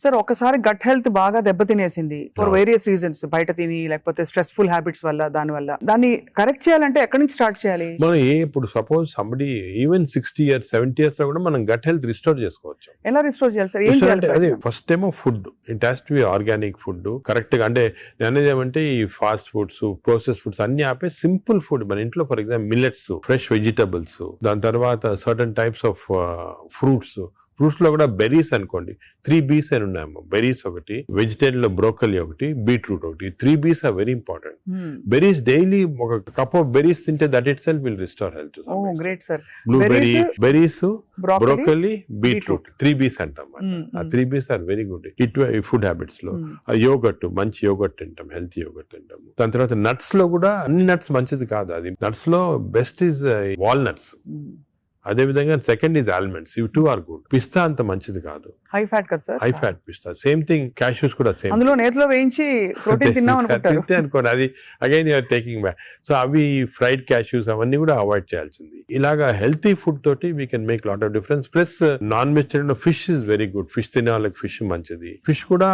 Sir ఒకసారి gut health బాగా దెబ్బతినేసింది for. Various reasons బయట తిని లేకపోతే స్ట్రెస్ఫుల్ హ్యాబిట్స్ వల్ల దాని వల్ల. దాన్ని కరెక్ట్ చేయాలంటే ఎక్కడి నుంచి స్టార్ట్ చేయాలి? మనం ఏ ఇప్పుడు suppose somebody even sixty years seventy ఇయర్స్లో కూడా మనం గట్ హెల్త్ రిస్టోర్ చేసుకోవచ్చు. ఎలా రిస్టోర్ చేయాలి సార్? ఏం చేయాలి అదే? ఫస్ట్ ఏమో food it has to be organic food కరెక్ట్గా అంటే నేను ఏమంటే ఈ ఫాస్ట్ ఫుడ్స్ ప్రోసెస్ ఫుడ్స్ అన్ని ఆపే సింపుల్ ఫుడ్ మన ఇంట్లో for example millets fresh vegetables దాని తర్వాత సర్టన్ టైప్స్ ఆఫ్ ఫ్రూట్స్ ఫ్రూట్స్లో కూడా బెర్రీస్ అనుకోండి. త్రీ బీస్ అని ఉన్నాయమ్మా బెర్రీస్ ఒకటి వెజిటేరియన్లో బ్రోకలీ ఒకటి బీట్రూట్ ఒకటి. Three B's are very important Hmm. Berries daily ఒక కప్ ఆఫ్ బెర్రీస్ తింటే that itself will restore health oh great sir blueberry berries broccoli. Beetroot three B's అంటాం Mm, ఆ. Three B's are very good ఇటు food హ్యాబిట్స్లో. ఆ yoghurt మంచి yogurt తింటాం healthy yoghurt తింటాం దాని తర్వాత నట్స్లో కూడా అన్ని నట్స్ మంచిది కాదు. అది నట్స్లో బెస్ట్ ఇస్ వాల్నట్స్ అదే విధంగా సెకండ్ ఇస్ ఆల్మండ్స్ ఇవి టూ ఆర్ గుడ్ పిస్తా అంత మంచిది కాదు. హై ఫ్యాట్ కదా సార్ హై ఫ్యాట్ పిస్తా. సేమ్ థింగ్ క్యాష్యూస్ కూడా సేమ్ అందులో నేతిలో వేయించి ప్రోటీన్ తిన్నాం అనుకుంటారు. అనుకోండి అది again you're taking back so అవి ఫ్రైడ్ క్యాష్యూస్ అవన్నీ కూడా అవాయిడ్ చేయాల్సింది. ఇలాగా హెల్తీ ఫుడ్ తోటి we can make lot of difference plus non vegetarian fish is very good fish తినే వాళ్ళకి ఫిష్ మంచిది. ఫిష్ కూడా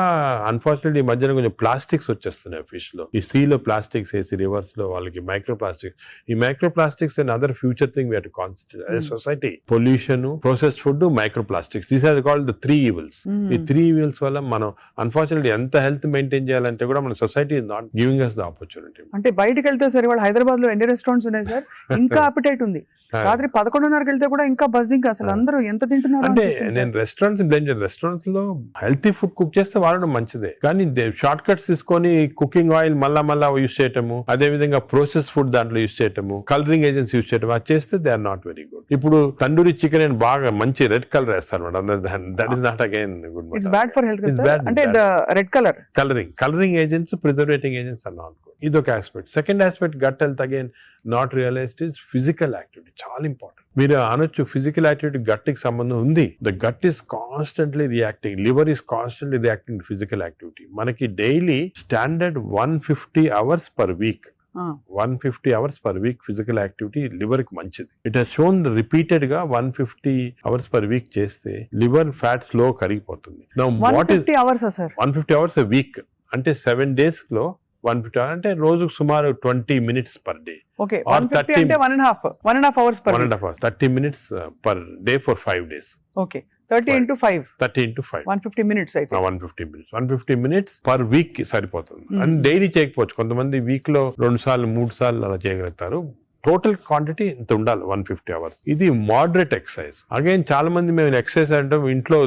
అన్ఫార్చునేట్లీ ఈ మధ్యన కొంచెం ప్లాస్టిక్స్ వచ్చేస్తున్నాయి ఫిష్లో. ఈ సీ లో ప్లాస్టిక్స్ వేసి రివర్స్లో వాళ్ళకి మైక్రో ప్లాస్టిక్స్ ఈ micro plastics and other future thing we to concentrate అదే Hmm. Society pollution process food micro plastics these are called the three evils. ఈ త్రీ ఈవిల్స్ వల్ల మనం అన్ఫార్చునేట్లీ ఎంత హెల్త్ మెయింటైన్ చేయాలంటే కూడా మన society is not giving us the opportunity అంటే బయటికి వెళ్తే సార్ ఇవాళ హైదరాబాద్లో ఎన్ని రెస్టారెంట్స్ ఉన్నాయి సార్? ఇంకా అపిటైట్ ఉంది. రాత్రి పదకొండున్నరకు వెళ్తే కూడా ఇంకా బజ్జింగ్ అసలు అందరూ ఎంత తింటున్నారు అంటే. నేను రెస్టారెంట్స్ బ్లేమ్ చేయను రెస్టారెంట్స్లో హెల్తీ ఫుడ్ కుక్ చేస్తే వాడడం మంచిదే. కానీ షార్ట్ కట్స్ తీసుకొని కుకింగ్ ఆయిల్ మళ్ళా మళ్ళా యూస్ చేయటము అదే విధంగా ప్రాసెస్ ఫుడ్ దాంట్లో యూస్ చేయటము కలరింగ్ ఏజెంట్స్ యూస్ చేయటం అది చేస్తే they are not very good ఇప్పుడు తండూరి చికెన్ అని బాగా మంచి రెడ్ కలర్ వేస్తారు madam. That is not again good it's bad for health అంటే red colour colouring colouring agents preserving agents not good ఇది ఒక aspect second aspect gut health again not realised is physical activity చాలా important మీరు అనొచ్చు physical activity గట్టికి సంబంధం ఉంది. The gut is constantly reacting liver is constantly reacting physical activity మనకి daily standard one fifty hours per week one fifty hours per week physical activity లివర్కి మంచిది. It has shown రిపీటెడ్గా one fifty hours per week చేస్తే liver fat slow కరిగిపోతుంది. One fifty hours week అంటే seven డేస్లో one fifty అంటే రోజుకు సుమారు twenty minutes per day. Okay Or one fifty 30 అంటే one and half one and half hours per one and half hours thirty minutes per day for five days. Okay. Thirty. Into five. Thirty into five. One fifty minutes అయితే. One fifty minutes. One fifty minutes per week సరిపోతుంది. Hmm. And daily చేయకపోవచ్చు. కొంతమంది వీక్లో రెండు సార్లు మూడు సార్లు అలా చేయగలుగుతారు. టోటల్ క్వాంటిటీ ఇంత ఉండాలి వన్ ఫిఫ్టీ అవర్స్ ఇది మోడరేట్ ఎక్సర్సైజ్ అగైన్ చాలా మంది మేము ఎక్సర్సైజ్ అంటాం ఇంట్లో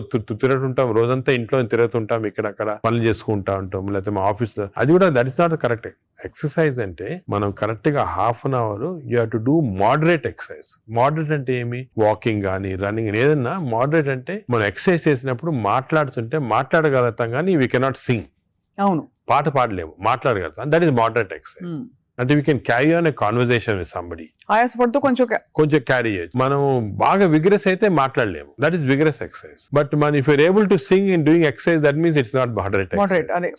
తిరుగుతుంటాం రోజంతా ఇంట్లో తిరుగుతుంటాం ఇక్కడక్కడ పనులు చేసుకుంటా ఉంటాం లేకపోతే మా ఆఫీస్లో అది కూడా that is not correct exercise అంటే మనం కరెక్ట్గా half an hour you have to do moderate exercise moderate అంటే ఏమి? వాకింగ్ కానీ రన్నింగ్ ఏదన్నా మోడరేట్ అంటే మనం ఎక్సర్సైజ్ చేసినప్పుడు మాట్లాడుతుంటే మాట్లాడగలుగుతాం కానీ వీ కెనాట్ సింగ్ అవును. పాట పాడలేము మాట్లాడగలుగుతాం. That is moderate exercise. అంటే we can carry on a conversation with somebody ఆయాసపడుతూ కొంచెం కొంచెం క్యారీ చేయొచ్చు. మనం బాగా విగ్రెస్ అయితే మాట్లాడలేము. That is vigorous exercise but మన if you're able to sing in doing exercise that means it's not moderate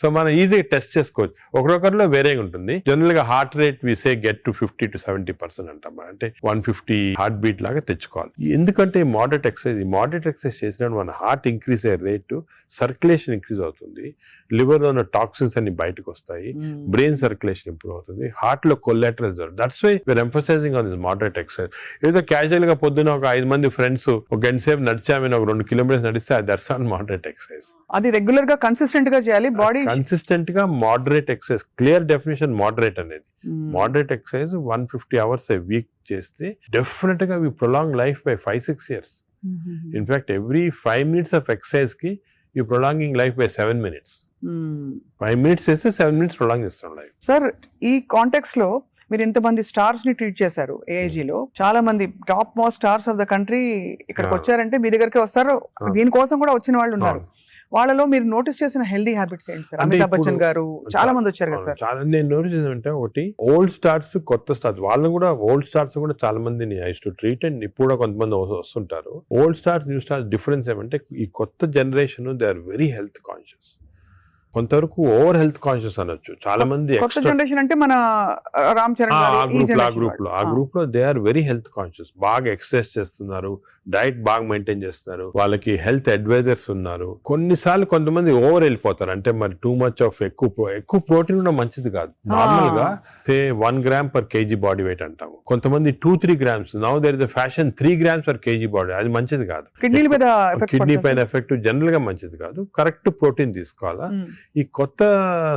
so మనం ఈజీగా టెస్ట్ చేసుకోవచ్చు. ఒకరొకరిలో వేరేగా ఉంటుంది. జనరల్గా heart rate we say get to fifty to seventy percent అంటాం అంటే వన్ ఫిఫ్టీ హార్ట్ బీట్ లాగా తెచ్చుకోవాలి. ఎందుకంటే ఈ మోడరేట్ ఎక్సర్సైజ్ ఈ మోడరేట్ ఎక్సర్సైజ్ చేసినప్పుడు మన హార్ట్ ఇంక్రీజ్ అయ్యే రేటు సర్క్యులేషన్ ఇంక్రీజ్ అవుతుంది. లివర్లో ఉన్న టాక్సిన్స్ అన్ని బయటకు వస్తాయి. బ్రెయిన్ సర్క్యులేషన్ ఇంప్రూవ్ అవుతుంది. హార్ట్లో collateral that's why we're emphasising on this moderate exercise ఏదో క్యాజువల్గా పొద్దున ఒక ఐదు మంది ఫ్రెండ్స్ ఒక గంట సేపు నడిచామని ఒక రెండు కిలోమీటర్స్ నడిస్తే దట్స్ ఆన్ మోడరేట్ ఎక్సర్సైజ్ అది రెగ్యులర్గా కన్సిస్టెంట్గా చేయాలి బాడీ కన్సిస్టెంట్గా moderate exercise clear definition moderate అనేది. Moderate exercise one fifty hours a week చేస్తే definitely we prolong life by five six years. In fact every five minutes of ఎక్సర్సైజ్కి you prolonging life by seven minutes five minutes చేస్తే seven minutes prolong చేస్తాం life sir ఈ కాంటెక్స్లో మీరు ఇంతమంది స్టార్స్ని treat చేశారు AIG లో. చాలా మంది top most stars of the country ఇక్కడికి. వచ్చారంటే మీ దగ్గరికి వస్తారు. దీనికోసం కూడా వచ్చిన వాళ్ళు ఉన్నారు. వాళ్ళలో మీరు నోటీస్ చేసిన హెల్దీ హ్యాబిట్స్ ఏంటి సార్? అమితాబ్ బచ్చన్ గారు చాలా మంది వచ్చారు కదా సార్. చాలా నేను నోటీస్ చేసానంటే ఒకటి ఓల్డ్ స్టార్స్ కొత్త స్టార్స్ వాళ్ళని కూడా ఓల్డ్ స్టార్స్ కూడా చాలా మందిని ఐస్ టు ట్రీట్ అండ్ ఇప్పుడు కొంతమంది వస్తు- వస్తుంటారు. Old stars new stars difference ఏమంటే ఈ కొత్త generation they are very health conscious. కొంతవరకు ఓవర్ హెల్త్ కాన్షియస్ అనొచ్చు. చాలా మంది కొత్త జనరేషన్ అంటే మన రామ్ చరణ్ ఆ గ్రూప్లో ఆ గ్రూప్లో ఆ వాళ్ళు. గ్రూప్లో they are very health conscious. బాగా ఎక్సర్సైజ్ చేస్తున్నారు. డైట్ బాగా మెయింటైన్ చేస్తున్నారు. వాళ్ళకి హెల్త్ అడ్వైజర్స్ ఉన్నారు. కొన్నిసార్లు కొంతమంది ఓవర్ వెళ్ళిపోతారు. అంటే మరి టూ మచ్ ఆఫ్ ఎక్కువ ఎక్కువ ప్రోటీన్ కూడా మంచిది కాదు. నార్మల్గా one gram per kg body weight అంటాము. కొంతమంది two three grams. Now there is fashion three grams per kg body. అది మంచిది కాదు. కిడ్నీ పైన ఎఫెక్ట్ జనరల్గా మంచిది కాదు. కరెక్ట్ ప్రోటీన్ తీసుకోవాలా. ఈ కొత్త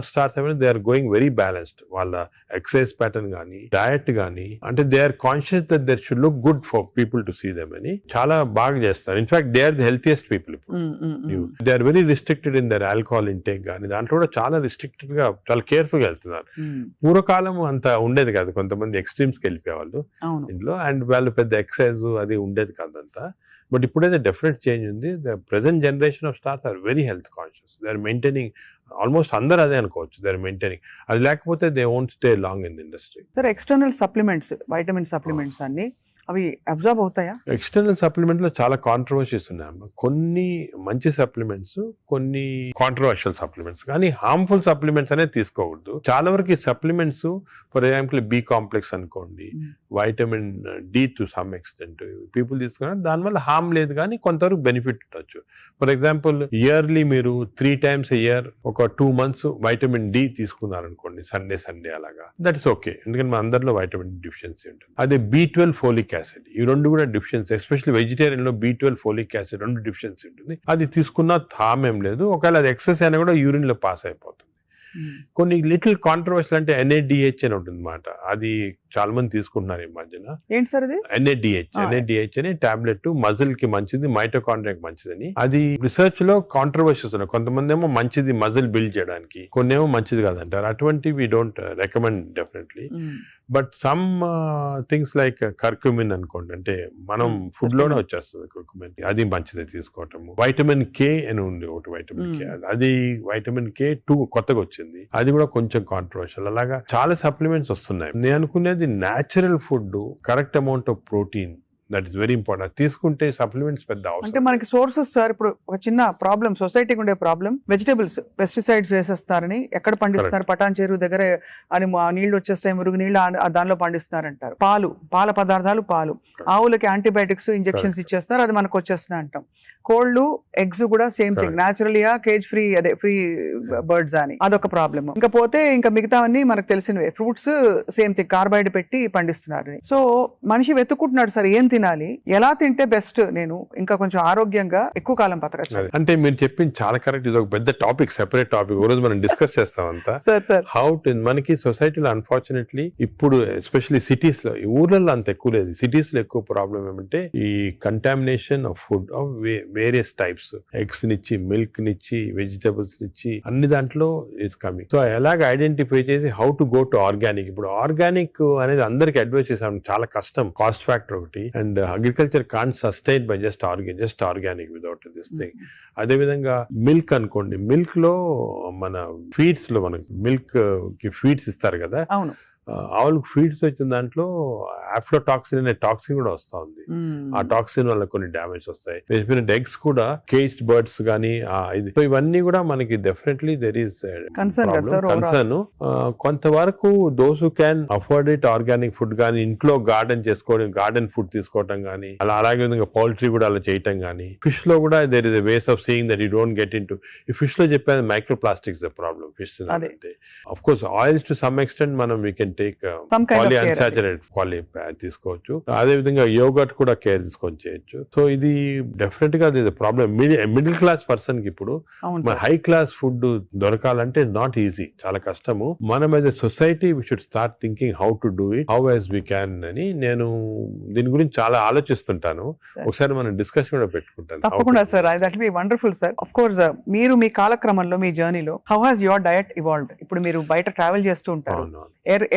స్టార్స్ ఏమైనా they are going very balanced వాళ్ళ ఎక్సర్సైజ్ ప్యాటర్న్ కానీ డయట్ కానీ అంటే they are conscious that their should look good for people to see them అని చాలా బాగా చేస్తారు. In fact they are the healthiest people ఇప్పుడు. They are very restricted in their alcohol intake కానీ దాంట్లో కూడా చాలా రిస్ట్రిక్టెడ్గా చాలా కేర్ఫుల్గా వెళ్తున్నారు పూర్వకాలం అంత ఉండేది కాదు. కొంతమంది ఎక్స్ట్రీమ్స్కి వెళ్ళిపోయేవాళ్ళు ఇందులో. అండ్ వాళ్ళు పెద్ద ఎక్సర్సైజ్ అది ఉండేది కాదంతా బట్ ఇప్పుడైతే డెఫినెట్ చేంజ్ ఉంది. The present generation of stars are very health conscious they are maintaining almost అందరు అదే అనుకోవచ్చు. దే మెయింటైనింగ్ అది లేకపోతే they won't stay long in industry sir external supplements vitamin supplements అన్ని అవి అబ్జర్వ్ అవుతాయా? ఎక్స్టర్నల్ సప్లిమెంట్లో చాలా కాంట్రవర్సీస్ ఉన్నాయి కొన్ని మంచి సప్లిమెంట్స్ కొన్ని కాంట్రవర్షియల్ సప్లిమెంట్స్ కానీ హార్మ్ఫుల్ సప్లిమెంట్స్ అనేది తీసుకోకూడదు. చాలా వరకు ఈ supplements for example B complex అనుకోండి Mm. Vitamin D to some extent people తీసుకున్నారు. దానివల్ల హామ్ లేదు కానీ కొంతవరకు బెనిఫిట్ ఉండొచ్చు. ఫర్ ఎగ్జాంపుల్ ఇయర్లీ మీరు త్రీ టైమ్స్ ఇయర్ ఒక టూ మంత్స్ వైటమిన్ డి తీసుకున్నారు అనుకోండి సండే సండే అలాగా. దట్ ఇస్ ఓకే ఎందుకంటే మన అందరిలో వైటమిన్ డిఫిషియన్సీ ఉంటుంది. అదే బి ట్వెల్వ్ ఫోలిక్ యాసిడ్ ఈ రెండు కూడా డిఫిషియన్సీ ఎస్పెషల్లీ వెజిటేరియన్లో బి ట్వెల్వ్ ఫోలిక్ యాసిడ్ రెండు డిఫిషియన్సీ ఉంటుంది. అది తీసుకున్న హామ్ ఏం లేదు. ఒకవేళ అది ఎక్సెస్ అయినా కూడా యూరిన్లో పాస్ అయిపోతుంది. కొన్ని లిటిల్ కాంట్రవర్షియల్ అంటే ఎన్ఏడిహెచ్ అని ఉంటుంది అనమాట అది చాలా మంది తీసుకుంటున్నారు ఈ మధ్యన. ఏంటి సార్ ఇది ఎన్ఏడిహెచ్. ఎన్ఏడిహెచ్ అని టాబ్లెట్ మజిల్కి మంచిది మైటోకాండ్రియాకి మంచిదని. అది రిసర్చ్లో కాంట్రవర్షియస్ ఉన్నాయి. కొంతమంది ఏమో మంచిది మజిల్ బిల్డ్ చేయడానికి కొన్ని ఏమో మంచిది కాదంటారు. అటువంటి we don't recommend definitely but some things like curcumin అనుకోండి. అంటే మనం ఫుడ్లోనే. వచ్చేస్తుంది కర్క్యూమిన్ అది మంచిది తీసుకోవటము. వైటమిన్ కే అని ఉంది ఒకటి వైటమిన్ కే. అది వైటమిన్ కే టూ కొత్తగా వచ్చింది. అది కూడా కొంచెం కాంట్రవర్షియల్ అలాగా చాలా సప్లిమెంట్స్ వస్తున్నాయి. నేను అనుకునేది natural food correct amount of protein that is very important తీసుకుంటే సప్లిమెంట్స్ పెద్ద అంటే మనకి సోర్సెస్ సార్ ఇప్పుడు ఒక చిన్న ప్రాబ్లం సొసైటీకి ఉండే ప్రాబ్లం వెజిటేబుల్స్ పెస్టిసైడ్స్ వేసేస్తారని ఎక్కడ పండిస్తున్నారు? పటాన్ చెరువు దగ్గర అని నీళ్ళు వచ్చేస్తాయి మురుగు నీళ్ళు దానిలో పండిస్తున్నారంటారు. పాలు పాల పదార్థాలు పాలు. ఆవులకి యాంటీబయాటిక్స్ ఇంజెక్షన్స్. ఇచ్చేస్తారు అది మనకు వచ్చేస్తున్నాయి అంటాం. కోళ్ళు ఎగ్స్ కూడా సేమ్ థింగ్. న్యాచురల్గా కేజ్ ఫ్రీ అదే ఫ్రీ బర్డ్స్ అని. అదొక ప్రాబ్లమ్ ఇంకా పోతే ఇంకా మిగతావన్నీ మనకు తెలిసినవే. Fruits same thing. కార్బైడ్ పెట్టి పండిస్తున్నారు. సో మనిషి వెతుక్కుంటున్నాడు సార్ ఏం తినాలి? ఎలా తింటే బెస్ట్ నేను ఇంకా కొంచెం ఆరోగ్యంగా ఎక్కువ కాలం బతకచ్చు. అంటే మీరు చెప్పింది చాలా కరెక్ట్ ఇది ఒక పెద్ద టాపిక్ సెపరేట్ టాపిక్ రోజు మనం డిస్కస్ చేస్తాం అంతా. సార్ సార్ హౌ టు మనకి సొసైటీలో అన్ఫార్చునేట్లీ ఇప్పుడు ఎస్పెషల్లీ సిటీస్లో ఈ ఊర్లలో అంత ఎక్కువ లేదు. సిటీస్లో ఎక్కువ ప్రాబ్లం ఏమంటే ఈ contamination of food of various types eggs నిచ్చి milk నిచ్చి వెజిటబుల్స్ నిచ్చి అన్ని దాంట్లో ఇట్స్ కమింగ్ సో ఎలాగ ఐడెంటిఫై చేసి how to go to organic ఇప్పుడు ఆర్గానిక్ అనేది అందరికి అడ్వైస్ చేసాం. చాలా కష్టం. కాస్ట్ ఫ్యాక్టర్ ఒకటి. And agriculture can sustain by just organic just organic without this thing అదే విధంగా మిల్క్ అనుకోండి. మిల్క్లో మన ఫీడ్స్లో మనకి మిల్క్కి ఫీడ్స్ ఇస్తారు కదా. ఆవులకు ఫీడ్స్ వచ్చిన దాంట్లో ఆఫ్లోటాక్సిన్ అనే టాక్సిన్ కూడా వస్తా ఉంది. ఆ టాక్సిన్ వల్ల కొన్ని డ్యామేజ్ వస్తాయి చెప్పిన ఎగ్స్ కూడా కేజ్డ్ బర్డ్స్ కానీ ఇది సో ఇవన్నీ కూడా మనకి డెఫినెట్లీ దెర్ ఈస్. కన్సర్న్ కొంతవరకు those can afford it organic food కానీ ఇంట్లో గార్డెన్ చేసుకోవడం గార్డెన్ ఫుడ్ తీసుకోవటం కానీ అలా అలాగే విధంగా పౌల్ట్రీ కూడా అలా చేయటం కానీ ఫిష్లో కూడా there is ways of seeing that you don't get in to ఈ ఫిష్లో చెప్పేది micro plastics the problem fish. అంటే of course oils to some extent మనం we can take poly. Unsaturated poly తీసుకోవచ్చు. అదే విధంగా యోగట్ కూడా కేర్ తీసుకొని చేయొచ్చు. సో ఇది డెఫినెట్గా ప్రాబ్లమ్ మిడిల్ క్లాస్ పర్సన్కి ఇప్పుడు హై క్లాస్ ఫుడ్ దొరకాలంటే నాట్ ఈజీ చాలా కష్టము. మనం as a society we should start thinking how to do it how as we can అని నేను దీని గురించి చాలా ఆలోచిస్తుంటాను. ఒకసారి మనం డిస్కషన్ కూడా పెట్టుకుంటాను. తప్పకుండా sir. That be wonderful sir of course మీరు మీ కాలక్రమంలో మీ జర్నీలో how has your diet evolved ఇప్పుడు మీరు బయట ట్రావెల్ చేస్తూ. ఉంటారు. అవును,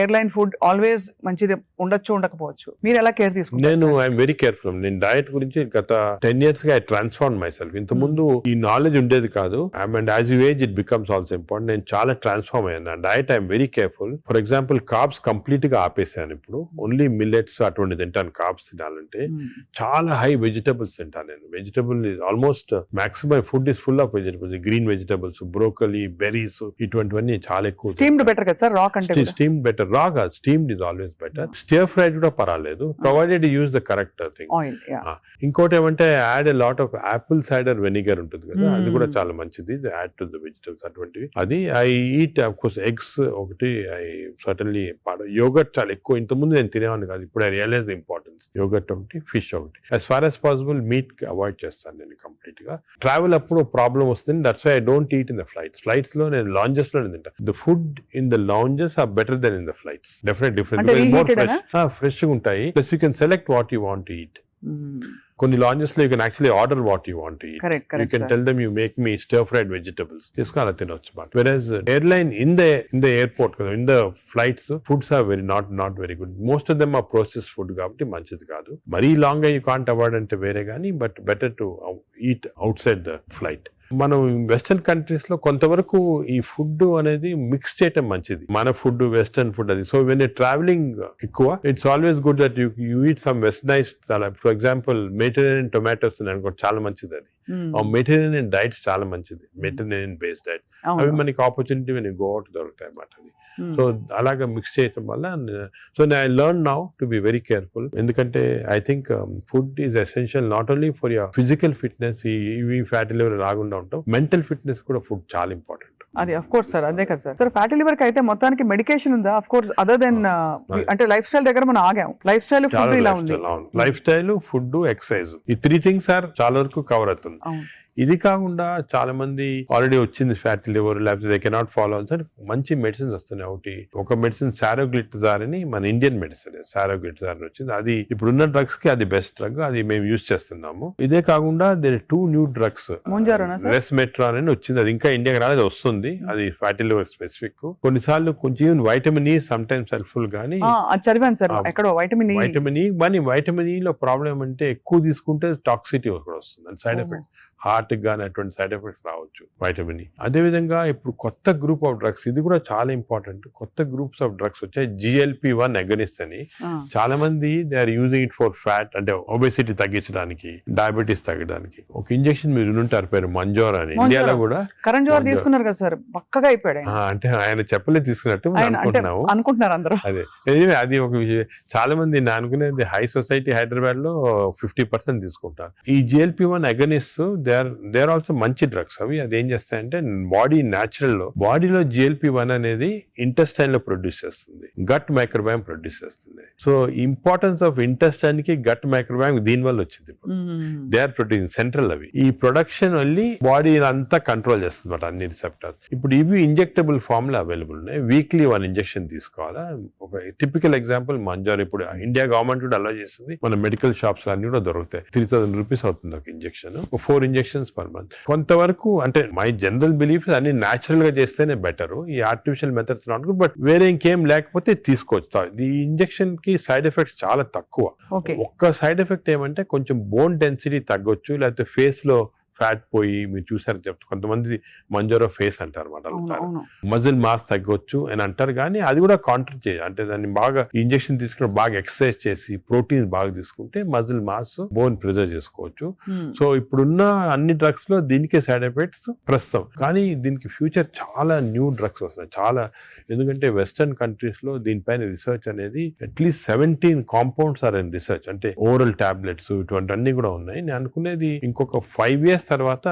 ఎయిర్ ఎయిర్లైన్ ఫుడ్ ఆల్వేస్ మంచిది ఉండొచ్చు ఉండకపోవచ్చు. మీరు ఎలా కేర్ తీసుకుంటారు నేను? ఐఎమ్ వెరీ కేర్ఫుల్ నేను డయట్ గురించి గత టెన్ ఇయర్స్గా ఐ ట్రాన్స్ఫార్మ్ మై సెల్ఫ్ ఇంత ముందు ఈ నాలెడ్జ్ ఉండేది కాదు. And as you age it becomes also important నేను చాలా ట్రాన్స్ఫార్మ్ అయ్యాను. Diet I'm very careful for example carbs కంప్లీట్గా ఆపేసాను ఇప్పుడు. ఓన్లీ మిల్లెట్స్ అటువంటి తింటాను కార్బ్స్ తినాలంటే. మ్మ్. చాలా హై వెజిటబుల్స్ తింటాను నేను. Vegetable almost maximum food is full of vegetables green vegetables broccoli berries ఇటువంటివన్నీ చాలా ఎక్కువ స్టీమ్డ్ బెటర్ కదా సార్ రాక్ అంటే? స్టీమ్ బెటర్ రాగా steamed is always better stir fried కూడా పర్వాలేదు. Provided use the correct thing ఇంకోటి ఏమంటే add a lot of apple cider vinegar ఉంటుంది కదా Mm. అది కూడా చాలా మంచిది. యాడ్ టు ద వెజిటబుల్స్ అటువంటివి. అది ఐ ఈట్ కోర్స్ ఎగ్స్ ఒకటి ఐ సటన్లీ యోగట్ చాలా ఎక్కువ. ఇంతకుముందు నేను తినేవాడిని కాదు ఇప్పుడు I realize the importance yogurt ఒకటి ఫిష్ ఒకటి. As far as possible meat avoid చేస్తాను నేను కంప్లీట్గా. ట్రావెల్ అప్పుడు ప్రాబ్లం వస్తుంది. That's I don't eat in the flights ఫ్లైట్స్లో నేను లాంజెస్లో తింటా. The food in the lounges are better than in the flights definite different more fresh fresh ఉంటాయి. Plus you can select what you want eat కొన్ని లాంజెస్లో you can actually order what you want you can tell them you make me stir fried vegetables తీసుకుని అలా తినొచ్చు మాట versus airline in the in the airport కదా in the flights foods are very not not very good most of them uh process food కాబట్టి మంచిది కాదు. మరీ long you can't avoid అంటే వేరే కానీ but better to eat outside the flight మనం western కంట్రీస్లో కొంతవరకు ఈ ఫుడ్ అనేది మిక్స్ చేయటం మంచిది. మన ఫుడ్ వెస్టర్న్ ఫుడ్ అది. సో వెన్ ట్రావెలింగ్ ఎక్కువ it's always good that you you eat some westernize for example mediterranean tomatoes అనుకో చాలా మంచిది అది. మెటీరియన్ డైట్స్ చాలా మంచిది. మెటీరియన్ బేస్డ్ డైట్ అవి మనకి ఆపర్చునిటీ మనకి గో అవుట్ దొరుకుతాయి అన్నమాట అది సో అలాగా మిక్స్ చేయటం వల్ల so I learn now to be very careful ఎందుకంటే I think food is essential not only for your physical fitness ఇవి ఫ్యాటీ లివర్ రాకుండా ఉంటాం మెంటల్ ఫిట్నెస్ కూడా ఫుడ్ చాలా ఇంపార్టెంట్ అది అఫ్ కోర్స్ సార్ అదే కదా సార్ సార్ ఫ్యాటీ లివర్కి అయితే మొత్తానికి మెడికేషన్ ఉందా? అఫ్ కోర్స్ అదర్ దెన్ అంటే లైఫ్ స్టైల్ దగ్గర మనం ఆగాం. లైఫ్ స్టైల్ ఫుడ్ ఇలా ఉంది. లైఫ్ స్టైల్ ఫుడ్ ఎక్సర్సైజ్ ఈ త్రీ థింగ్స్ ఆర్ చాలా వరకు కవర్ అవుతుంది. ఇది కాకుండా చాలా మంది ఆల్రెడీ వచ్చింది ఫ్యాటీ లివర్ లేకపోతే దే కెనాట్ ఫాలో సార్ మంచి మెడిసిన్స్ వస్తున్నాయి ఒకటి. ఒక మెడిసిన్ సారోగ్లిట్జార్ అని మన ఇండియన్ మెడిసిన్ సారోగ్లిట్జార్ అని వచ్చింది. అది ఇప్పుడున్న డ్రగ్స్కి అది బెస్ట్ డ్రగ్ అది మేము యూజ్ చేస్తున్నాము. ఇదే కాకుండా there two new drugs? Resmetirom అని వచ్చింది. అది ఇంకా ఇండియాకి రాలేదు వస్తుంది. అది ఫ్యాటీ లివర్ స్పెసిఫిక్ కొన్నిసార్లు కొంచెం vitamin E sometimes helpful కానీ చదివాను సార్ ఎక్కడో వైటమిన్ వైటమిన్ ఈ కానీ వైటమిన్ ఈ లో ప్రాబ్లం అంటే ఎక్కువ తీసుకుంటే టాక్సిటీ కూడా వస్తుంది. అండ్ సైడ్ ఓహో. ఎఫెక్ట్స్ హార్ట్ కానీ అటువంటి సైడ్ ఎఫెక్ట్స్ రావచ్చు వైటమిన్ ఈ అదే విధంగా ఇప్పుడు కొత్త గ్రూప్ ఆఫ్ డ్రగ్స్ ఇది కూడా చాలా ఇంపార్టెంట్. కొత్త గ్రూప్స్ ఆఫ్ డ్రగ్స్ వచ్చాయి జిఎల్పి వన్ అగనిస్ట్ అని చాలా మంది they are using it for fat అంటే ఒబెసిటీ తగ్గించడానికి డయాబెటీస్ తగ్గడానికి. ఒక ఇంజెక్షన్ మీరు వినుంటారు పేరు మంజోర్ అని. ఇండియాలో కూడా కరణ్ జోహర్. తీసుకున్నారు కదా సార్ పక్కగా అయిపోయాడు అంటే ఆయన చెప్పలే తీసుకున్నట్టు అనుకుంటున్నాము. అనుకుంటున్నారు అందరూ. అదే. అది ఒక విషయం. చాలా మంది నేను అనుకునేది హై సొసైటీ హైదరాబాద్లో ఫిఫ్టీ పర్సెంట్ తీసుకుంటారు. ఈ GLP one agonist they are they are also మంచి డ్రగ్స్. అవి అది ఏం చేస్తాయంటే బాడీ న్యాచురల్లో బాడీలో జిఎల్పి వన్ అనేది ఇంటెస్టైన్లో ప్రొడ్యూస్ చేస్తుంది. గట్ మైక్రోబయామ్ ప్రొడ్యూస్ చేస్తుంది. సో ఇంపార్టెన్స్ ఆఫ్ ఇంటెస్టైన్కి గట్ మైక్రోబయామ్ దీని వల్ల వచ్చింది. దే ఆర్ ప్రొడ్యూసింగ్ సెంట్రల్ అవి. ఈ ప్రొడక్షన్ వెళ్ళి బాడీ అంతా కంట్రోల్ చేస్తుంది అనమాట అన్ని రిసెప్టర్స్ ఇప్పుడు ఇవి ఇంజెక్టబుల్ ఫామ్లో అవైలబుల్ ఉన్నాయి. వీక్లీ వన్ ఇంజెక్షన్ తీసుకోవాలా? ఒక టిపికల్ ఎగ్జాంపుల్ మంజార్ ఇప్పుడు ఇండియా గవర్నమెంట్ కూడా అలా చేస్తుంది మన మెడికల్ షాప్స్ అన్ని కూడా దొరుకుతాయి. త్రీ థౌసండ్ రూపీస్ అవుతుంది ఒక injection four injections per month కొంతవరకు అంటే మై జనరల్ బిలీఫ్ అన్ని న్యాచురల్గా చేస్తేనే బెటర్ ఈ artificial methods not good but వేరే ఇంకేం లేకపోతే తీసుకోవచ్చు. ఈ ఇంజెక్షన్కి సైడ్ ఎఫెక్ట్స్ చాలా తక్కువ. ఒక్క సైడ్ ఎఫెక్ట్ ఏమంటే కొంచెం బోన్ డెన్సిటీ తగ్గొచ్చు లేకపోతే ఫేస్లో ఫ్యాట్ పోయి మీరు చూసారు చెప్తే కొంతమంది మంజోరో ఫేస్ అంటారు అనమాట మజిల్ మాస్ తగ్గొచ్చు అని అంటారు కానీ అది కూడా కాంట్రీ చేయ అంటే దాన్ని బాగా ఇంజెక్షన్ తీసుకుని బాగా ఎక్సర్సైజ్ చేసి ప్రోటీన్స్ బాగా తీసుకుంటే మజిల్ మాస్ బోన్ ప్రిజర్వ్ చేసుకోవచ్చు. సో ఇప్పుడున్న అన్ని డ్రగ్స్లో దీనికే సైడ్ ఎఫెక్ట్స్ ప్రస్తుతం. కానీ దీనికి ఫ్యూచర్ చాలా న్యూ డ్రగ్స్ వస్తాయి చాలా ఎందుకంటే వెస్టర్న్ కంట్రీస్లో దీనిపైన రీసెర్చ్ అనేది at least seventeen compounds are in research. అంటే ఓరల్ టాబ్లెట్స్ ఇటువంటి అన్ని కూడా ఉన్నాయి. నేను అనుకునేది ఇంకొక ఫైవ్ ఇయర్స్ తర్వాత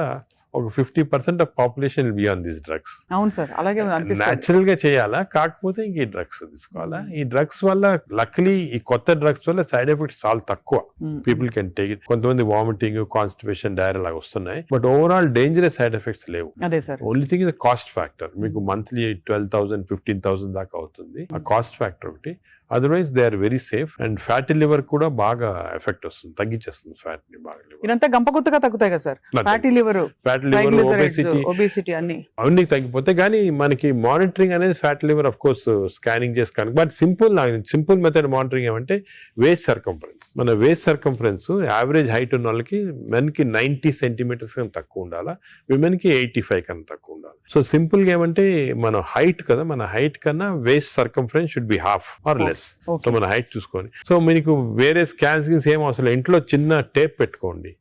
ఒక fifty percent of population be on these drugs. అవును సార్ అలాగే న్యాచురల్గా చేయాలా? కాకపోతే ఇంక ఈ డ్రగ్స్ తీసుకోవాలా? ఈ డ్రగ్స్ వల్ల లక్లీ ఈ కొత్త డ్రగ్స్ వల్ల సైడ్ ఎఫెక్ట్స్ చాలా తక్కువ. పీపుల్ కెన్ టేక్ ఇట్ కొంతమంది వామిటింగ్ కాన్స్టిపేషన్ డైరీ లాగా వస్తున్నాయి. But overall dangerous side effects లేవు. అదే sir. Only thing is cost factor మీకు monthly twelve thousand fifteen thousand దాకా అవుతుంది. ఆ కాస్ట్ ఫ్యాక్టర్ ఒకటి. Otherwise they are very safe and fatty liver కూడా బాగా ఎఫెక్ట్ వస్తుంది తగ్గించేస్తుంది ఫ్యాట్ని బాగా. ఇదంతా గంపగుత్తగా తగ్గుతాయి కదా sir. Fatty liver fat liver obesity obesity అన్ని. అవన్నీ తగ్గిపోతాయి కానీ మనకి మానిటరింగ్ అనేది fat liver of course scanning చేసి కనుక but simple simple method monitoring ఏమంటే వేస్ట్ సర్కంఫరెన్స్ మన వేస్ట్ సర్కంఫరెన్స్ యావరేజ్ హైట్ ఉన్న వాళ్ళకి మెన్కి నైన్టీ సెంటీమీటర్స్ కన్నా తక్కువ ఉండాలా విమెన్కి ఎయిటీ ఫైవ్ కన్నా తక్కువ ఉండాలి. సో సింపుల్గా ఏమంటే మన హైట్ కదా మన హైట్ కన్నా waist circumference should be half or less so okay మన హైట్ చూసుకొని. సో మీకు వేరే స్కాన్స్ గిన్స్ ఏం అవసరం. ఇంట్లో చిన్న టేప్ పెట్టుకోండి.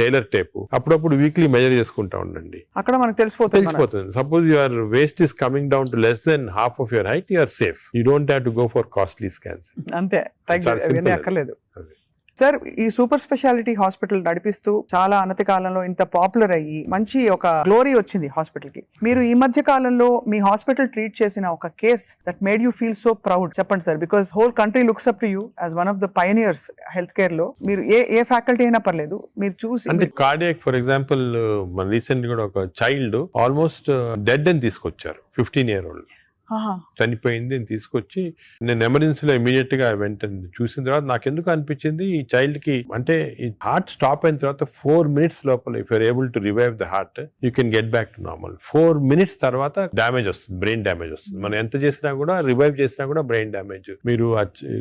టైలర్ టేప్ అప్పుడప్పుడు వీక్లీ మెజర్ చేసుకుంటా ఉండండి. అక్కడ మనకు తెలిసిపోతుంది. తెలిసిపోతుంది. Suppose your waist is coming down to less than half of your height you're safe you don't have to go for costly scans అంతే. అక్కర్లేదు. సార్ ఈ సూపర్ స్పెషాలిటీ హాస్పిటల్ నడిపిస్తూ చాలా అనతి కాలంలో ఇంత పాపులర్ అయ్యి మంచి ఒక గ్లోరీ వచ్చింది హాస్పిటల్కి మీరు ఈ మధ్య కాలంలో మీ హాస్పిటల్ ట్రీట్ చేసిన ఒక case that made you feel so proud. చెప్పండి sir because whole country looks up to you as one of the pioneers health కేర్లో మీరు ఏ ఏ ఫ్యాకల్టీ అయినా పర్లేదు మీరు చూసి అంటే కార్డియాక్ ఫర్ ఎగ్జాంపుల్ రీసెంట్ కూడా ఒక చైల్డ్ ఆల్మోస్ట్ డెడ్ అని తీసుకొచ్చారు ఫిఫ్టీన్ ఇయర్ ఓల్డ్. చనిపోయింది అని తీసుకొచ్చి నేను ఎమర్జెన్సీలో ఇమీడియట్గా వెంటనే చూసిన తర్వాత నాకు ఎందుకు అనిపించింది? ఈ చైల్డ్కి అంటే ఈ హార్ట్ స్టాప్ అయిన తర్వాత ఫోర్ మినిట్స్ లోపల if you're able to revive the heart you can get back to normal four minutes తర్వాత డ్యామేజ్ వస్తుంది బ్రెయిన్ డ్యామేజ్ వస్తుంది. మనం ఎంత చేసినా కూడా రివైవ్ చేసినా కూడా బ్రెయిన్ డ్యామేజ్ మీరు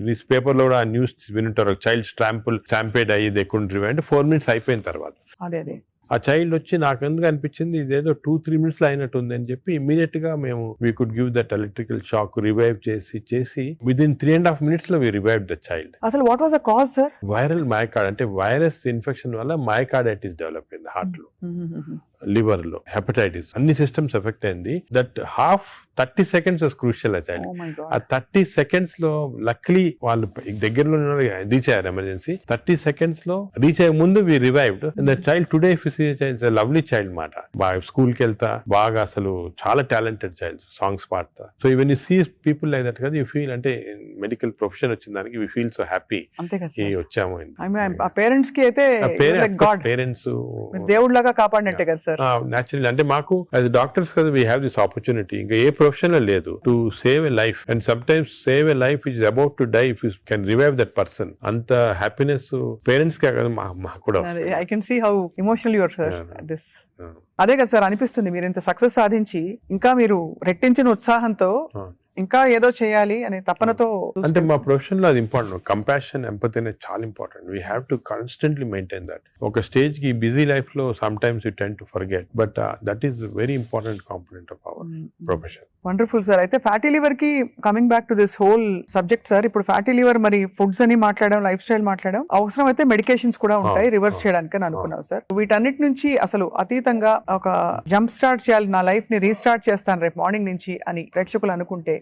న్యూస్ పేపర్లో కూడా ఆ న్యూస్ వినుంటారు చైల్డ్ స్టాంపుల్ స్టాంపేడ్ అయ్యి ఎక్కువ రివైవ్ అంటే ఫోర్ మినిట్స్ అయిపోయిన తర్వాత. అదే అదే. ఆ చైల్డ్ వచ్చి నాకు ఎందుకు అనిపించింది? ఇదేదో టూ త్రీ మినిట్స్లో అయినట్టు ఉంది అని చెప్పి ఇమీడియట్గా మేము we could give that electrical shock revive చేసి చేసి within three and half మినిట్స్లో వీ రివైవ్ ద చైల్డ్ అసలు what was the cause sir viral మైకార్డ్ అంటే వైరస్ ఇన్ఫెక్షన్ వల్ల మైకార్డైటిస్ డెవలప్ అయింది హార్ట్లో. లివర్లో హెపటైటిస్ అన్ని సిస్టమ్స్ ఎఫెక్ట్ అయింది. That half thirty seconds crucial oh my ఆ థర్టీ సెకండ్స్లో లక్లీ వాళ్ళు దగ్గరలో రీచ్ అయ్యారు ఎమర్జెన్సీ థర్టీ సెకండ్స్లో రీచ్ అయ్యే ముందు we revived the child today child lovely child మాట. బాగా స్కూల్కి వెళ్తా బాగా అసలు చాలా టాలెంటెడ్ చైల్డ్ సాంగ్స్ పాడతా. So even you see people like that కదా యూ ఫీల్ అంటే మెడికల్ ప్రొఫెషన్ వచ్చిన దానికి వీ ఫీల్ సో హ్యాపీ వచ్చాము. పేరెంట్స్కి అయితే పేరెంట్స్ దేవుడిలాగా కాపాడినట్టే కదా సార్ న్యాచురల్ అంటే మాకు యాజ్ డాక్టర్స్ కదా వీ హ్యావ్ దిస్ ఆపర్చునిటీ ఇంకా ఏ ప్రొఫెషన్లో లేదు to save a life and sometimes save a life is about to die if you can revive that person అంత హ్యాపీనెస్ పేరెంట్స్ కే కదా మా- మాకు కూడా. I can see how emotional you're sir. This. అదే కదా సార్ అనిపిస్తుంది మీరు ఇంత సక్సెస్ సాధించి ఇంకా మీరు రెట్టించిన ఉత్సాహంతో. ఇంకా ఏదో చేయాలి అనే తపనతో అంటే మా ప్రొఫెషన్లో అది ఇంపార్టెంట్ కంపాషన్ ఎంపతి అనేది చాలా important we have to constantly maintain that ఒక స్టేజ్కి బిజీ లైఫ్లో sometimes you tend to forget but that is very important component of our profession wonderful sir అయితే ఫ్యాటీ లివర్కి coming back to this whole subject sir ఇప్పుడు fatty liver మరి foods అని మాట్లాడడం life style మాట్లాడడం అవసరం అయితే మెడికేషన్స్ కూడా ఉంటాయి రివర్స్ చేయడానికి అని అనుకున్నాం సార్ వీటన్నిటి నుంచి అసలు అతీతంగా ఒక జంప్ స్టార్ట్ చేయాలి నా లైఫ్ని రీస్టార్ట్ చేస్తాను రేపు మార్నింగ్ నుంచి అని ప్రేక్షకులు అనుకుంటే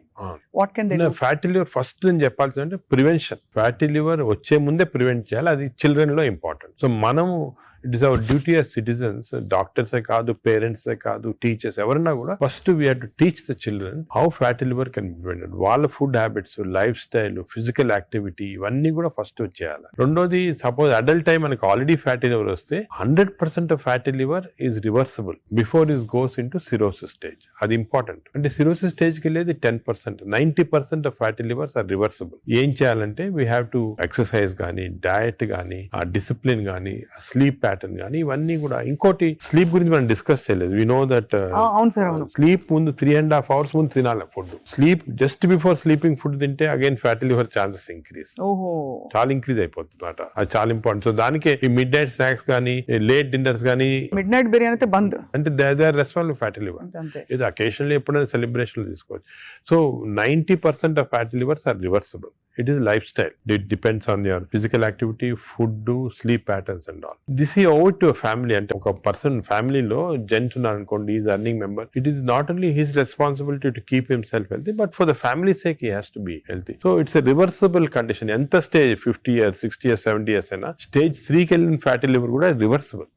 what can fatty liver first నేను చెప్పాల్సింది అంటే ప్రివెన్షన్ ఫ్యాటీ లివర్ వచ్చే ముందే ప్రివెంట్ చేయాలి. అది చిల్డ్రన్లో ఇంపార్టెంట్ సో మనము it is our duty as citizens డాక్టర్సే కాదు పేరెంట్సే కాదు టీచర్స్ ఎవరన్నా కూడా first we had to teach the children how fatty liver can prevented వాళ్ళ food habits lifestyle physical activity ఇవన్నీ కూడా ఫస్ట్ వచ్చేయాలి. రెండోది సపోజ్ అడల్ట్ టైం మనకి ఆల్రెడీ ఫ్యాటీ లివర్ వస్తే hundred percent of fatty liver is reversible before is goes into cirrhosis stage అది important అంటే cirrhosis స్టేజ్కి వెళ్ళేది ten percent ninety percent of fatty livers are reversible ఏం చేయాలంటే వీ హ్యావ్ టు ఎక్సర్సైజ్ కానీ diet కానీ ఆ డిసిప్లిన్ కానీ స్లీప్ ప్యాటర్న్ కానీ ఇవన్నీ కూడా. ఇంకోటి స్లీప్ గురించి మనం డిస్కస్ చేయలేదు. వి నో దట్ అవును సార్ అవును. స్లీప్ ముందు త్రీ అండ్ హాఫ్ అవర్స్ ముందు తినాలి food sleep just before sleeping food తింటే again fatty liver chances increase చాలా ఇంక్రీజ్ అయిపోతుంది అనమాట అది చాలా ఇంపార్టెంట్ సో దానికి ఈ మిడ్ నైట్ స్నాక్స్ కానీ లేట్ డిన్నర్స్ కానీ మిడ్ నైట్ బిర్యానీ అయితే బంద్. అంటే they they are response fatty liver ఇది అకేషనల్లీ ఎప్పుడైనా సెలబ్రేషన్ తీసుకోవచ్చు. So ninety percent of fatty livers are reversible it is lifestyle it depends on your physical activity food sleep patterns and all this ఈ over to family అంటే ఒక person ఫ్యామిలీలో gent ఉన్నారు అనుకోండి is earning member it is not only his responsibility to keep himself healthy but for the family sake he has to be healthy so it's a reversible condition ఎంత stage fifty years sixty years seventy years అయినా stage త్రీకి వెళ్ళిన fatty liver కూడా reversible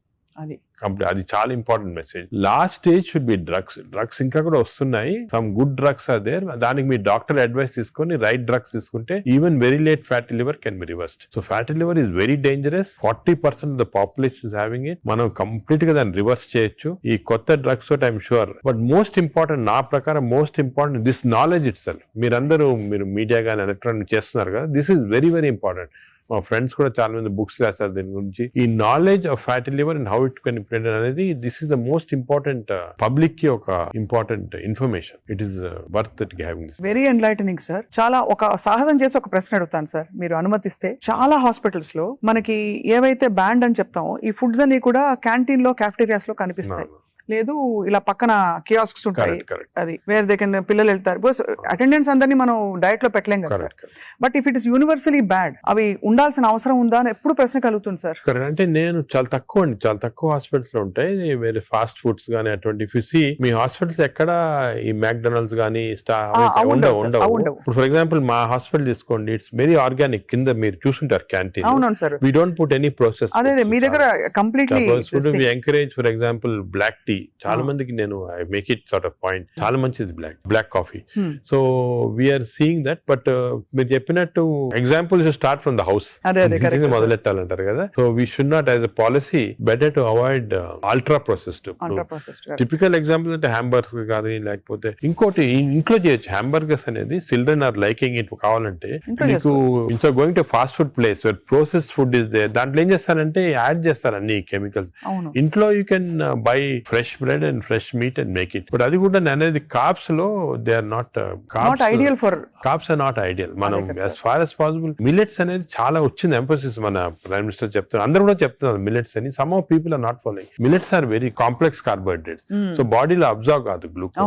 అది. Complete అది చాలా important message last stage should be drugs drugs ఇంకా కూడా వస్తున్నాయి. సమ్ గుడ్ డ్రగ్స్ అదే దానికి మీ డాక్టర్ అడ్వైస్ తీసుకొని రైట్ డ్రగ్స్ తీసుకుంటే even very late fatty liver can be reversed so fatty liver is very dangerous forty percent the population having having it మనం కంప్లీట్గా దాన్ని రివర్స్ చేయొచ్చు. ఈ కొత్త డ్రగ్స్ తోటి I'm sure but most important నా ప్రకారం most important this knowledge it మీరందరూ మీరు మీడియా కానీ ఎలక్ట్రానిక్ చేస్తున్నారు కదా. This is very very important మా ఫ్రెండ్స్ కూడా చాలా మంది బుక్స్ రాస్తారు దీని గురించి. ఈ knowledge of fatty liver and how it can implement అనేది this is the most important పబ్లిక్కి ఒక important information it is worth it having this very enlightening sir చాలా ఒక సాహసం చేసి ఒక ప్రశ్న అడుగుతాను సార్ మీరు అనుమతిస్తే. చాలా హాస్పిటల్స్లో మనకి ఏవైతే బ్యాండ్ అని చెప్తామో ఈ ఫుడ్స్ అన్ని కూడా క్యాంటీన్లో క్యాఫ్టీరియాస్లో కనిపిస్తాయి. లేదు ఇలా పక్కన కియాస్క్స్ ఉంటాయి. అది వేరే దగ్గర పిల్లలు వెళ్తారు. బికాస్ అటెండెన్స్ అందరినీ మనం డయట్లో పెట్టలేం కదా sir but if it is universally bad అవి ఉండాల్సిన అవసరం ఉందా అని ఎప్పుడు ప్రశ్న కలుగుతుంది సార్ అంటే నేను చాలా తక్కువ అండి. చాలా తక్కువ హాస్పిటల్స్లో ఉంటాయి. వేరే ఫాస్ట్ ఫుడ్స్ కానీ అటువంటి ఫిసి మీ హాస్పిటల్స్ ఎక్కడ ఈ మ్యాక్డొనాల్డ్స్ కానీ ఉండవు. ఇప్పుడు ఫర్ ఎగ్జాంపుల్ మా హాస్పిటల్ తీసుకోండి. ఇట్స్ వెరీ ఆర్గానిక్ కింద మీరు చూసుంటారు క్యాంటీన్ అవునవును sir we don't put any process అదే అదే, మీ దగ్గర completely encourage for example black tea చాలా Ah. మందికి నేను I make it sort of point చాలా మంచిది black black coffee. So we're seeing that but మీరు చెప్పినట్టు example start from the house మొదలెట్టాలంటారు కదా. So we should not as a policy better to avoid ultra processed typical example అంటే hamburger కానీ లేకపోతే ఇంకోటి ఇంట్లో చేయొచ్చు. హ్యాంబర్గర్స్ అనేది చిల్డ్రన్ ఆర్ లైకింగ్ ఇట్ కావాలంటే మీకు ఇంట్లో going to fast food place process food is they దాంట్లో ఏం చేస్తారంటే యాడ్ చేస్తారు అన్ని కెమికల్స్ ఇంట్లో you can buy fresh bread and fresh meat and make it but అది కూడా నేను అనేది కాప్స్లో they are not not ideal for carbs are not ideal మనం as far as possible millets అనేది చాలా వచ్చింది ఎంఫోసిస్ మన ప్రైమ్ మినిస్టర్ చెప్తున్నారు. అందరూ కూడా చెప్తున్నారు మిల్లెట్స్ అని. Some of people are not following millets are very complex carbohydrates so బాడీలో అబ్జర్వ్ కాదు glucose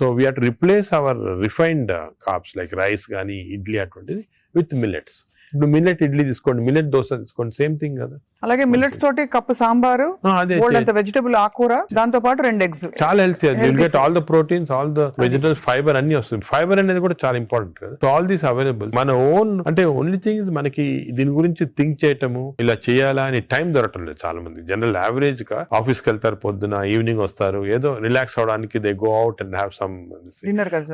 so we have to replace our refined carbs like rice కానీ ఇడ్లీ అటువంటిది విత్ మిల్లెట్స్ ఇప్పుడు మిల్లెట్ ఇడ్లీ తీసుకోండి మిల్లెట్ దోశ తీసుకోండి సేమ్ థింగ్ కదా. అలాగే మిల్లెట్స్ తోటి కప్పు సాంబారు అదే అంత వెజిటబుల్ ఆకుకూర దాంతో పాటు రెండు ఎగ్స్ చాలా healthy Healthy get all the proteins all the vegetables fibre అన్ని వస్తుంది. ఫైబర్ అనేది కూడా చాలా ఇంపార్టెంట్ కదా. సో ఆల్ దీస్ అవైలబుల్ మన ఓన్ అంటే ఓన్లీ థింగ్ మనకి దీని గురించి థింక్ చేయటము ఇలా చేయాలా అని టైం దొరకటం లేదు చాలా మంది జనరల్ యావరేజ్గా ఆఫీస్కి వెళ్తారు పొద్దున ఈవినింగ్ వస్తారు. ఏదో రిలాక్స్ అవడానికి they go out and have some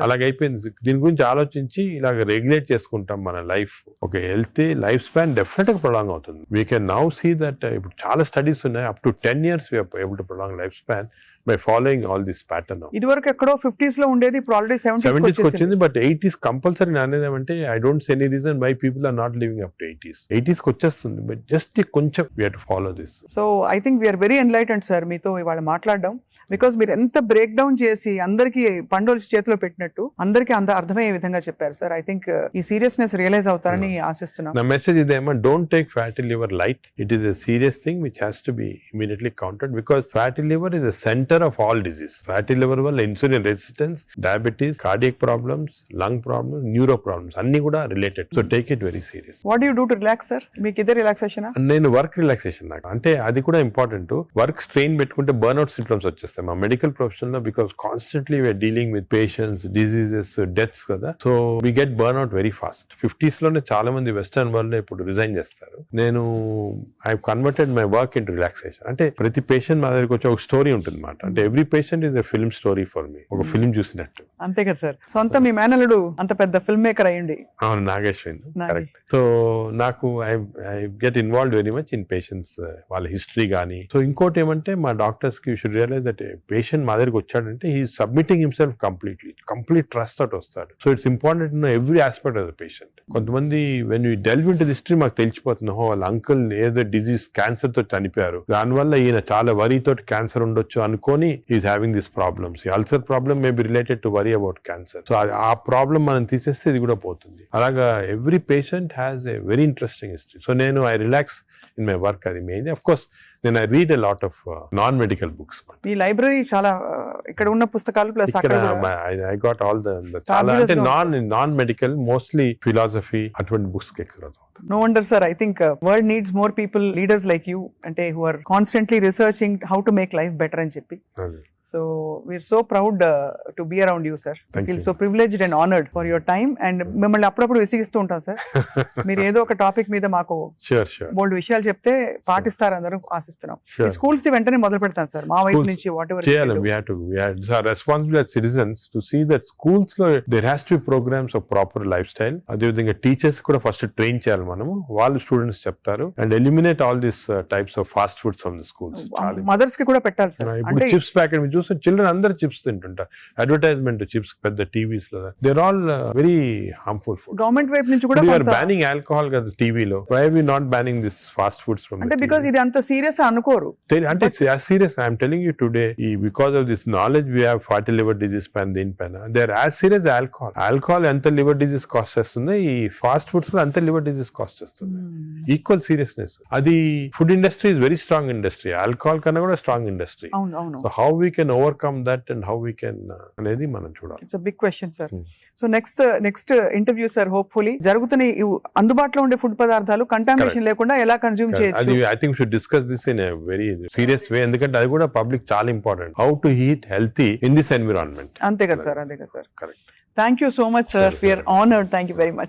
అలాగే అయిపోయింది. దీని గురించి ఆలోచించి ఇలాగ రెగ్యులేట్ చేసుకుంటాం మన లైఫ్ ఒక హెల్తీ లైఫ్ స్పాన్ డెఫినెట్గా ప్రొలాంగ్ అవుతుంది. We can now see that ఇప్పుడు చాలా స్టడీస్ ఉన్నాయి. Up to ten years able to prolong lifespan by following all this pattern ఇదివరకు ఎక్కడో ఫిఫ్టీస్లో ఉండేది ఇప్పుడు ఆల్రెడీ సెవెంటీస్ వచ్చింది బట్ ఎయిటీస్ కంపల్సరీ అనేది ఏమంటే I don't see any reason why people are not living up to eighties ఎయిటీస్కి వచ్చేస్తుంది but just కొంచెం we to follow this so I think we're very enlightened sir మీతో ఇవాళ మాట్లాడడం. Because మీరు ఎంత బ్రేక్ డౌన్ చేసి అందరికి పండుగ చేతిలో పెట్టినట్టు అందరికి అంత అర్థమయ్యే విధంగా చెప్పారు సార్ ఐ థింక్ ఈ సీరియస్నెస్ రియలైజ్ అవుతారని ఆశిస్తున్నాం. నా మెసేజ్ ఇదేమో don't take fatty liver light it is a serious thing which has to be immediately counted because fatty liver is the centre of all disease fatty liver వల్ల insulin resistance diabetes cardiac problems lung problems neuro problems అన్ని కూడా related so take it very serious what you do to relax sir మీకు ఇదే relaxation నేను work relaxation నాకు. అంటే అది కూడా ఇంపార్టెంట్ వర్క్ స్ట్రెయిన్ పెట్టుకుంటే బర్న్అవుట్ సింప్టమ్స్ వచ్చేస్తాయి. మా మెడికల్ ప్రొఫెషన్లో because constantly we're dealing with patients diseases deaths కదా. So we get burnout very fast ఫిఫ్టీస్లోనే చాలా మంది వెస్టర్న్ వరల్డ్లో ఇప్పుడు రిజైన్ చేస్తారు. నేను I converted my work in relaxation అంటే ప్రతి పేషెంట్ మా దగ్గరికి వచ్చి ఒక స్టోరీ ఉంటుంది అనమాట అంటే every patient is a film story for me ఒక ఫిల్మ్ చూసినట్టు. అంతే కదా సార్. సొంత మీ మేనలుడు అంత పెద్ద ఫిల్మ్ మేకర్ అయ్యండి. అవును నాగేశ్వరి నాగే. కరెక్ట్ సో నాకు I I get involve very much in patients వాళ్ళ హిస్టరీ కానీ సో ఇంకోటి ఏమంటే మా డాక్టర్స్కి షుడ్ రియలైజ్ దట్ పేషెంట్ మా దగ్గరికి వచ్చాడంటే he submitting himself completely complete trust తోటి వస్తాడు. So it's important know every aspect of the patient కొంతమంది when you delve into history మాకు తెలిసిపోతుంది హో వాళ్ళ అంకుల్ ఏదో డిజీజ్ క్యాన్సర్తో చనిపోయారు. దానివల్ల ఈయన చాలా వరీ తోటి క్యాన్సర్ ఉండొచ్చు అనుకొని is having this problems ulcer problem may be related to worry about cancer so ఆ ప్రాబ్లం మనం తీసేస్తే ఇది కూడా పోతుంది. అలాగా every patient has a very interesting history so నేను I relax in my work అది మెయిన్ అఫ్ కోర్స్ నేను I read lot of non medical books me library చాలా ఇక్కడ ఉన్న పుస్తకాలు plus I got all the చాలా అంటే non non medical mostly philosophy అటువంటి బుక్స్ ఎక్కడ no wonder sir I think world needs more people leaders like you అంటే who are constantly researching how to make life better అని చెప్పి. So we're so proud to be around you sir feel so privileged and honoured for your time and మిమ్మల్ని అప్పుడప్పుడు విసిగిస్తూ ఉంటాం sir మీరు ఏదో ఒక topic మీద మాకు బోల్డ్ విషయం విషయాలు చెప్తే పాటిస్తారు అందరూ ఆశిస్తున్నాం. స్కూల్స్ వెంటనే మొదలు పెడతాం సార్. మా వైపు నుంచి whatever as citizens to see that schools లో there has to be programs of proper lifestyle. అదేవిధంగా టీచర్స్ కూడా ఫస్ట్ ట్రైన్ చేయాలి మనము. వాళ్ళు స్టూడెంట్స్ చెప్తారు. And eliminate all this types of fast foods from the schools మదర్స్కి కూడా పెట్టాలి సార్. ఇప్పుడు చిప్స్ ప్యాకెట్ మీరు చూస్తే చిల్డ్రన్ అందరు చిప్స్ తింటుంటారు అడ్వర్టైజ్మెంట్ చిప్స్ పెద్ద టీవీస్లో. There all very harmful food government వైపు నుంచి కూడా బ్యానింగ్ ఆల్కహాల్ కదా టీవీలో why we not banning this fast foods from అంటే బికాస్ ఇది అంత సీరియస్ అనుకోరు. అంటే serious I'm telling you today ఈ because of this knowledge we have fatty liver disease పైన దీనిపైన they are as serious alcohol alcohol ఎంత లివర్ డిజీస్ కాస్ట్ చేస్తుంది ఈ ఫాస్ట్ ఫుడ్స్లో అంత లివర్ డిజీస్ కాస్ట్ చేస్తుంది. ఈక్వల్ సీరియస్నెస్ అది food industry is very strong industry alcohol కన్నా కూడా strong industry so how we can overcome that and how we can అనేది మనం చూడాలి. It's big question sir. So next next interview sir hopefully జరుగుతున్న అందుబాటులో ఉండే food పదార్థాలు కంటామినేషన్ లేకుండా ఎలా కన్జ్యూమ్ అది చేయొచ్చు. I think should discuss this in very serious way ఎందుకంటే అది కూడా పబ్లిక్ చాలా important how to heat healthy in this environment అంతే కదా సార్ అంతే కదా sir. Correct thank you so much sir we are. Honoured thank you very much